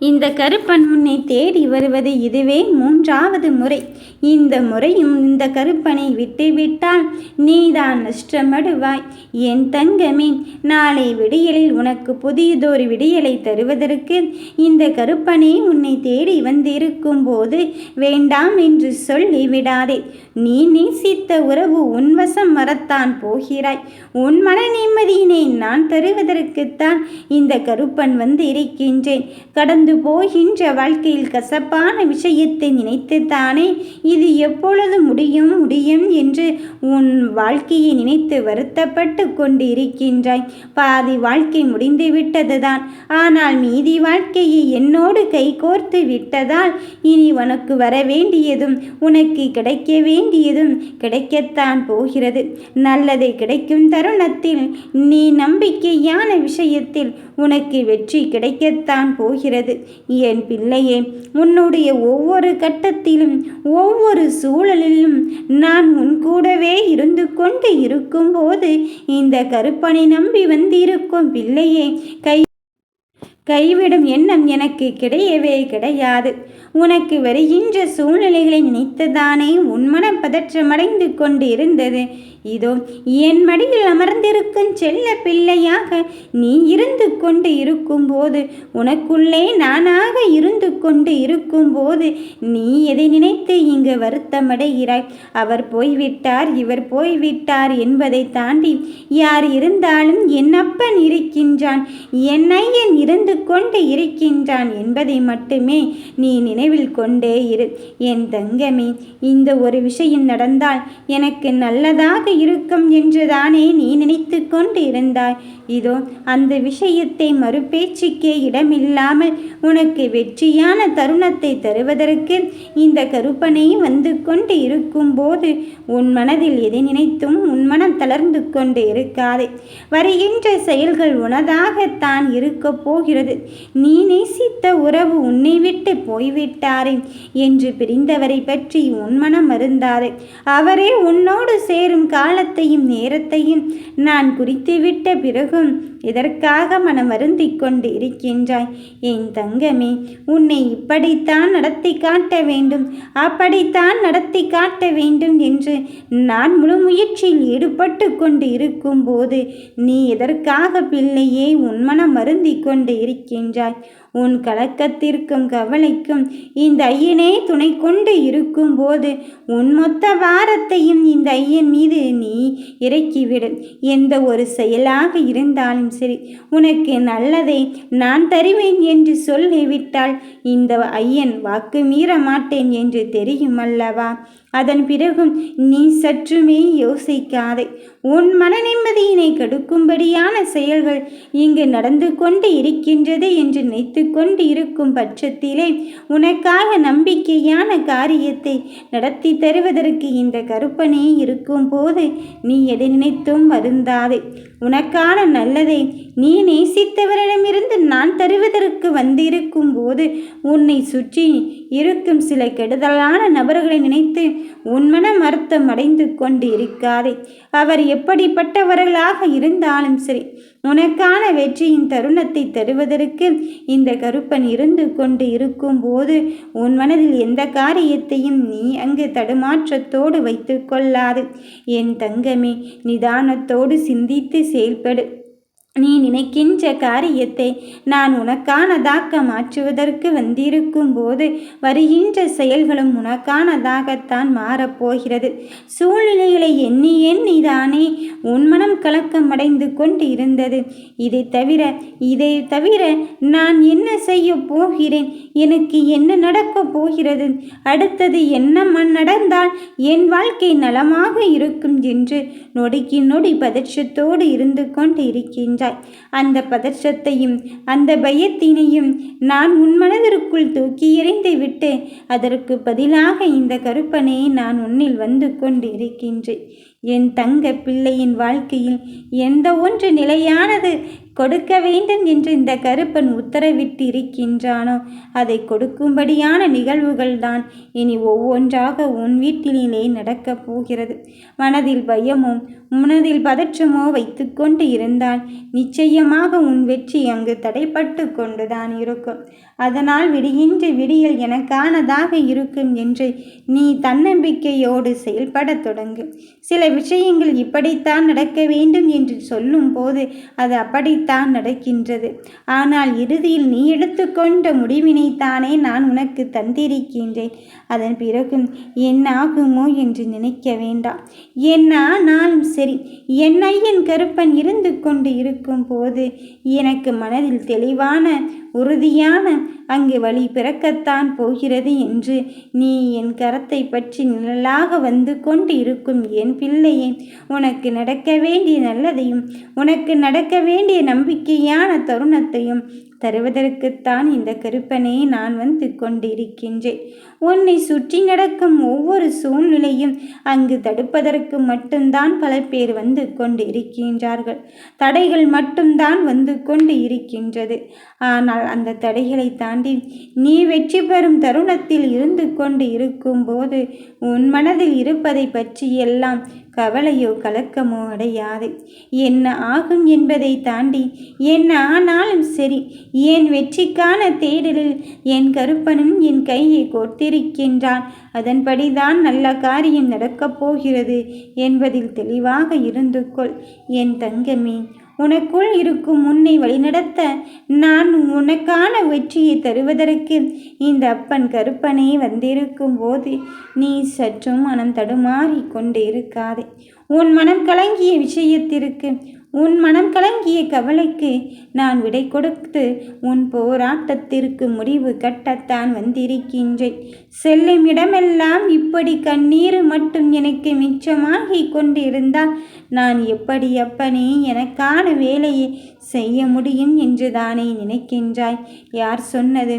இந்த கருப்பன் உன்னை தேடி வருவது இதுவே மூன்றாவது முறை. இந்த முறையும் இந்த கருப்பனை விட்டுவிட்டால் நீதான் நஷ்டமடுவாய். என் தங்கமே நாளை விடியலில் உனக்கு புதியதொரு விடியலை தருவதற்கு இந்த கருப்பனே உன்னை தேடி வந்திருக்கும் போது வேண்டாம் என்று சொல்லி விடாதே. நீ நேசித்த உறவு உன்வசம் மறத்தான் போகிறாய். உன் மன நிம்மதியினை நான் தருவதற்குத்தான் இந்த கருப்பன் வந்து இருக்கின்றேன் கடந்த போகின்ற வாழ்க்கையில் கசப்பான விஷயத்தை நினைத்துத்தானே இது எப்பொழுது முடியும் முடியும் என்று உன் வாழ்க்கையை நினைத்து வருத்தப்பட்டு கொண்டு இருக்கின்றாய் பாதி வாழ்க்கை முடிந்து விட்டதுதான். ஆனால் மீதி வாழ்க்கையை என்னோடு கைகோர்த்து விட்டதால் இனி உனக்கு வர வேண்டியதும் உனக்கு கிடைக்க வேண்டியதும் கிடைக்கத்தான் போகிறது. நல்லதை கிடைக்கும் தருணத்தில் நீ நம்பிக்கையான விஷயத்தில் உனக்கு வெற்றி கிடைக்கத்தான் போகிறது. என் பிள்ளையே உன்னுடைய ஒவ்வொரு கட்டத்திலும் ஒவ்வொரு சூழலிலும் நான் உன் கூடவே இருந்து கொண்டு இருக்கும்போது இந்த கருப்பனை நம்பி வந்திருக்கும் பிள்ளையே கை கைவிடும் எண்ணம் எனக்கு கிடையவே கிடையாது. உனக்கு வருகின்ற சூழ்நிலைகளை நினைத்துதானே உன்மன பதற்றமடைந்து கொண்டு இருந்தது இதோ என் மடியில் அமர்ந்திருக்கும் செல்ல பிள்ளையாக நீ இருந்து கொண்டு இருக்கும்போது உனக்குள்ளே நானாக இருந்து கொண்டு இருக்கும்போது நீ எதை நினைத்து இங்கு வருத்தமடைகிறாய்? அவர் போய்விட்டார் இவர் போய்விட்டார் என்பதை தாண்டி யார் இருந்தாலும் என் அப்பன் இருக்கின்றான். என் ஐயன் இருந்து கொண்டு இருக்கின்றான் என்பதை மட்டுமே நீ நினைவில் கொண்டே இரு. என் தங்கமே இந்த ஒரு விஷயம் நடந்தால் எனக்கு நல்லதாக இருக்கும் என்றுதானே நீ நினைத்து கொண்டு இருந்தாய். இதோ அந்த விஷயத்தை மறுபேச்சுக்கே இடமில்லாமல் உனக்கு வெற்றியான தருணத்தை தருவதற்கு இந்த கருப்பனை வந்து கொண்டு இருக்கும்போது உன் மனதில் எதை நினைத்தும் உன் மனம் தளர்ந்து கொண்டு இருக்காதே. வருகின்ற செயல்கள் உனதாகத்தான் இருக்கப் போகிறது. நீ நேசித்த உறவு உன்னை விட்டு போய்விட்டாரே என்று பிரிந்தவரை பற்றி உன் மனம் மருந்தாதே அவரே உன்னோடு சேரும் காலத்தையும் நேரத்தையும் நான் குறித்துவிட்ட பிறகும் இதற்காக மனம் வருந்திக் கொண்டு இருக்கின்றாய் என் தங்கமே உன்னை இப்படித்தான் நடத்தி காட்ட வேண்டும் அப்படித்தான் நடத்தி காட்ட வேண்டும் என்று நான் முழு முயற்சியில் ஈடுபட்டு கொண்டு இருக்கும்போது நீ எதற்காக பிள்ளையே உன் மனம் வருந்திக் கொண்டு இருக்கின்றாய் உன் கலக்கத்திற்கும் கவலைக்கும் இந்த ஐயனே துணை கொண்டு இருக்கும்போது உன் மொத்த வாரத்தையும் இந்த ஐயன் மீது நீ இறக்கிவிடு. எந்த ஒரு செயலாக இருந்தாலும் சரி உனக்கு நல்லதை நான் தருவேன் என்று சொல்லிவிட்டால் இந்த ஐயன் வாக்கு மீற மாட்டேன் என்று தெரியும் அல்லவா? அதன் பிறகும் நீ சற்றுமே யோசிக்காதே. உன் மன நிம்மதியினை கெடுக்கும்படியான செயல்கள் இங்கு நடந்து கொண்டு இருக்கின்றது என்று நினைத்து கொண்டு இருக்கும் பட்சத்திலே உனக்காக நம்பிக்கையான காரியத்தை நடத்தி தருவதற்கு இந்த கருப்பனே இருக்கும் போது நீ எதை நினைத்தும் வருந்தாதே. உனக்கான நல்லதை நீ நேசித்தவரிடமிருந்து நான் தருவதற்கு வந்திருக்கும் போது உன்னை சுற்றி இருக்கும் சில கெடுதலான நபர்களை நினைத்து உன்மனம் அர்த்தம் அடைந்து கொண்டு இருக்காதே அவர் எப்படிப்பட்டவர்களாக இருந்தாலும் சரி உனக்கான வெற்றியின் தருணத்தை தருவதற்கு இந்த கருப்பன் இருந்து கொண்டு இருக்கும்போது உன் மனதில் எந்த காரியத்தையும் நீ அங்கு தடுமாற்றத்தோடு வைத்து கொள்ளாது. என் தங்கமே நிதானத்தோடு சிந்தித்து செயல்படு. நீ நினைக்கின்ற காரியத்தை நான் உனக்கானதாக்க மாற்றுவதற்கு வந்திருக்கும் போது வருகின்ற செயல்களும் உனக்கானதாகத்தான் மாறப்போகிறது சூழ்நிலைகளை எண்ணி எண்ணிதானே உன் மனம் கலக்கமடைந்து கொண்டு இருந்தது. இதை தவிர இதை தவிர நான் என்ன செய்ய போகிறேன்? எனக்கு என்ன நடக்கப் போகிறது? அடுத்தது என்ன மண் நடந்தால் என் வாழ்க்கை நலமாக இருக்கும் என்று நொடிக்கு நொடி பதற்றத்தோடு இருந்து கொண்டு இருக்கின்றார் என்றாய். அந்த பதற்றத்தையும் அந்த பயத்தினையும் நான் உன் மனதிற்குள் தூக்கி எறிந்து விட்டு அதற்கு பதிலாக இந்த கருப்பனை நான் உன்னில் வந்து கொண்டு இருக்கின்றேன் என் தங்க பிள்ளையின் வாழ்க்கையில் எந்த ஒன்று நிலையானது கொடுக்க வேண்டும் என்று இந்த கருப்பன் உத்தரவிட்டு இருக்கின்றானோ அதை கொடுக்கும்படியான நிகழ்வுகள்தான். இனி ஒவ்வொன்றாக உன் வீட்டிலே நடக்கப் போகிறது. மனதில் பயமும் மனதில் பதற்றமோ வைத்துக்கொண்டு இருந்தால் நிச்சயமாக உன் வெற்றி அங்கு தடைப்பட்டு கொண்டுதான் இருக்கும். அதனால் விடுகின்ற விடியல் எனக்கானதாக இருக்கும் என்று நீ தன்னம்பிக்கையோடு செயல்படத் தொடங்கு. சில விஷயங்கள் இப்படித்தான் நடக்க வேண்டும் என்று சொல்லும் போது அது அப்படி தான் நடக்கின்றது. ஆனால் இறுதியில் நீ எடுத்துக்கொண்ட முடிவினைத்தானே நான் உனக்கு தந்திருக்கின்றேன். அதன் பிறகும் என்ன ஆகுமோ என்று நினைக்க வேண்டாம். என்ன ஆனாலும் சரி. என் ஐயன் கருப்பன் இருந்து கொண்டு இருக்கும் போது எனக்கு மனதில் தெளிவான உறுதியான அங்கு வழி பிறக்கத்தான் போகிறது என்று நீ என் கரத்தை பற்றி நிழலாக வந்து கொண்டு இருக்கும் என் பிள்ளையே உனக்கு நடக்க வேண்டிய நல்லதையும் உனக்கு நடக்க வேண்டிய நம்பிக்கையான தருணத்தையும் தருவதற்குத்தான் இந்த கருப்பனை நான் வந்து கொண்டிருக்கின்றேன். உன்னை சுற்றி நடக்கும் ஒவ்வொரு சூழ்நிலையும் அங்கு தடுப்பதற்கு மட்டும்தான் பல பேர் வந்து கொண்டு இருக்கின்றார்கள் தடைகள் மட்டும்தான் வந்து கொண்டு இருக்கின்றது ஆனால் அந்த தடைகளை தாண்டி நீ வெற்றி பெறும் தருணத்தில் இருந்து கொண்டு இருக்கும்போது உன் மனதில் இருப்பதை பற்றி எல்லாம் கவலையோ கலக்கமோ அடையாது. என்ன ஆகும் என்பதை தாண்டி என்ன ஆனாலும் சரி என் வெற்றிக்கான தேடலில் என் கருப்பனும் என் கையை கோர்த்திருக்கின்றான்? அதன்படிதான் நல்ல காரியம் நடக்கப் போகிறது என்பதில் தெளிவாக இருந்து கொள். என் தங்கமே உனக்குள் இருக்கும் உன்னை வழிநடத்த நான் உனக்கான வெற்றியை தருவதற்கு இந்த அப்பன் கருப்பனே வந்திருக்கும் போது நீ சற்றும் மனம் தடுமாறி கொண்டு இருக்காதே. உன் மனம் கலங்கிய விஷயத்திற்கு உன் மனம் கலங்கிய கவலைக்கு நான் விடை கொடுத்து உன் போராட்டத்திற்கு முடிவு கட்டத்தான் வந்திருக்கின்றேன். செல்லும் இடமெல்லாம் இப்படி கண்ணீர் மட்டும் எனக்கு மிச்சமாகி கொண்டிருந்தால் நான் எப்படி அப்பனே எனக்கான வேலையை செய்ய முடியும் என்று தானே நினைக்கின்றாய்? யார் சொன்னது?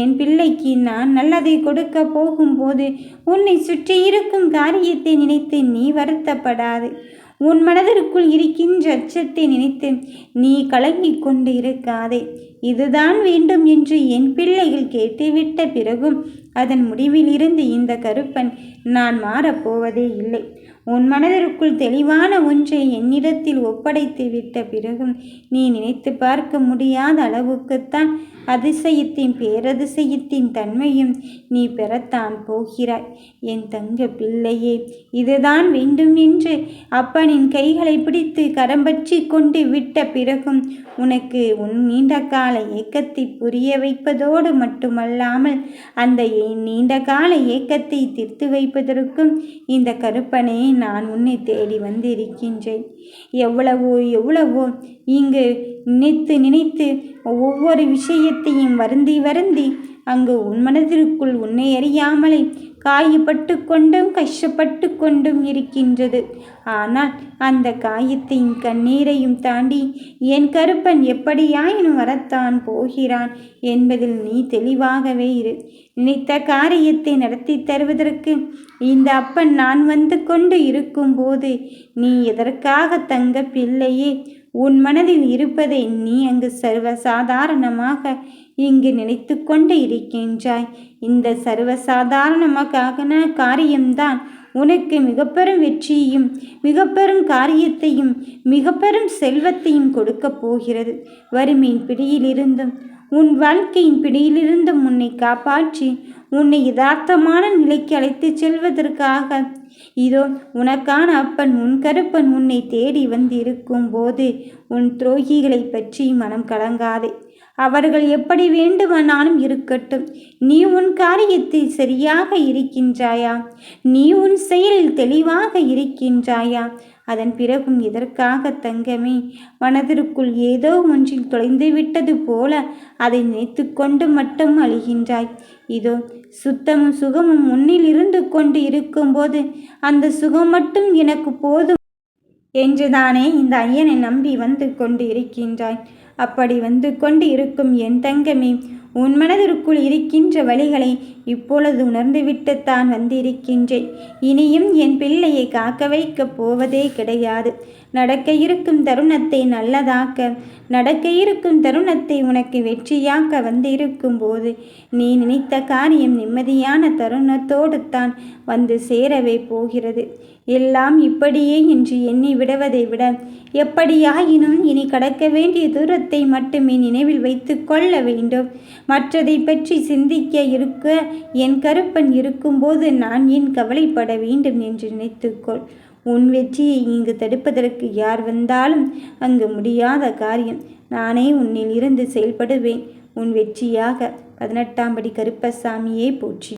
என் பிள்ளைக்கு நான் நல்லதை கொடுக்க போகும்போது உன்னை சுற்றி இருக்கும் காரியத்தை நினைத்து நீ வருத்தப்படாது. உன் மனதிற்குள் இருக்கின்ற அச்சத்தை நினைத்து நீ கலங்கிக் கொண்டு இருக்காதே. இதுதான் வேண்டும் என்று என் பிள்ளைகள் கேட்டுவிட்ட பிறகும் அதன் முடிவிலிருந்து இந்த கருப்பன் நான் மாறப்போவதே இல்லை. உன் மனதிற்குள் தெளிவான ஒன்றை என்னிடத்தில் ஒப்படைத்து விட்ட பிறகும் நீ நினைத்து பார்க்க முடியாத அளவுக்குத்தான் அதிசயத்தின் பேரதிசயத்தின் தன்மையும் நீ பெறத்தான் போகிறாய். என் தங்க பிள்ளையே இதுதான் வேண்டும் என்று அப்பனின் கைகளை பிடித்து கரம்பற்றி கொண்டு விட்ட பிறகும் உனக்கு உன் நீண்ட கால ஏக்கத்தை புரிய வைப்பதோடு மட்டுமல்லாமல் அந்த நீண்ட கால ஏக்கத்தை தீர்த்து வைப்பதற்கும் இந்த கருப்பனே நான் உன்னை தேடி வந்திருக்கின்றேன். எவ்வளவோ எவ்வளவோ இங்கு நினைத்து நினைத்து ஒவ்வொரு விஷயத்தையும் வருந்தி வருந்தி அங்கு உன் மனதிற்குள் உன்னை அறியாமலே காயப்பட்டு கொண்டும் கஷ்டப்பட்டு கொண்டும் இருக்கின்றது. ஆனால் அந்த காயத்தையும் கண்ணீரையும் தாண்டி என் கருப்பன் எப்படியாயினும் வரத்தான் போகிறான் என்பதில் நீ தெளிவாகவே இரு. நினைத்த காரியத்தை நடத்தி தருவதற்கு இந்த அப்பன் நான் வந்து கொண்டு இருக்கும்போது நீ எதற்காக தங்க பிள்ளையே? உன் மனதில் இருப்பதை நீ அங்கு சர்வ சாதாரணமாக இங்கு நினைத்து கொண்டு இருக்கின்றாய். இந்த சர்வசாதாரணமாக காரியம்தான். உனக்கு மிக பெரும் வெற்றியையும் மிக பெரும் காரியத்தையும் மிக பெரும் செல்வத்தையும் கொடுக்கப் போகிறது. வறுமையின் பிடியிலிருந்தும் உன் வாழ்க்கையின் பிடியிலிருந்தும் உன்னை காப்பாற்றி உன்னை யதார்த்தமான நிலைக்கு அழைத்துச் செல்வதற்காக. இதோ உனக்கான அப்பன் உன் கருப்பன் உன்னை தேடி வந்திருக்கும் போது உன் துரோகிகளை பற்றி மனம் கலங்காதே. அவர்கள் எப்படி வேண்டுமானாலும் இருக்கட்டும். நீ உன் காரியத்தில் சரியாக இருக்கின்றாயா? நீ உன் செயலில் தெளிவாக இருக்கின்றாயா? அதன் பிறகும் எதற்காக தங்கமே? மனதிற்குள் ஏதோ ஒன்றில் தொலைந்து விட்டது போல அதை நினைத்து கொண்டு மட்டும் அழிகின்றாய். இதோ சுத்தமும் சுகமும் முன்னில் இருந்து கொண்டு இருக்கும்போது அந்த சுகம் மட்டும் எனக்கு போதும். என்றுதானே இந்த ஐயனை நம்பி வந்து கொண்டு இருக்கின்றாய். அப்படி வந்து கொண்டு இருக்கும் என் தங்கமே உன் மனதிற்குள் இருக்கின்ற வழிகளை இப்பொழுது உணர்ந்துவிட்டுத்தான் வந்திருக்கின்றேன். இனியும் என் பிள்ளையை காக்க வைக்கப் போவதே கிடையாது. நடக்க இருக்கும் தருணத்தை நல்லதாக்க நடக்க இருக்கும் தருணத்தை உனக்கு வெற்றியாக்க வந்திருக்கும் போது நீ நினைத்த காரியம் நிம்மதியான தருணத்தோடு தான் வந்து சேரவே போகிறது. எல்லாம் இப்படியே என்று எண்ணி விடுவதை விட எப்படியாயினும் இனி கடக்க வேண்டிய தூரத்தை மட்டுமே நினைவில் வைத்து கொள்ள வேண்டும். மற்றதை பற்றி சிந்திக்க இருக்க என் கருப்பன் இருக்கும்போது நான் ஏன் கவலைப்பட வேண்டும் என்று நினைத்துக்கொள் உன் வெற்றியை இங்கு தடுப்பதற்கு யார் வந்தாலும் அங்கு முடியாத காரியம். நானே உன்னில் இருந்து செயல்படுவேன். உன் வெற்றியாக பதினெட்டாம் படி கருப்பசாமியே போற்றி.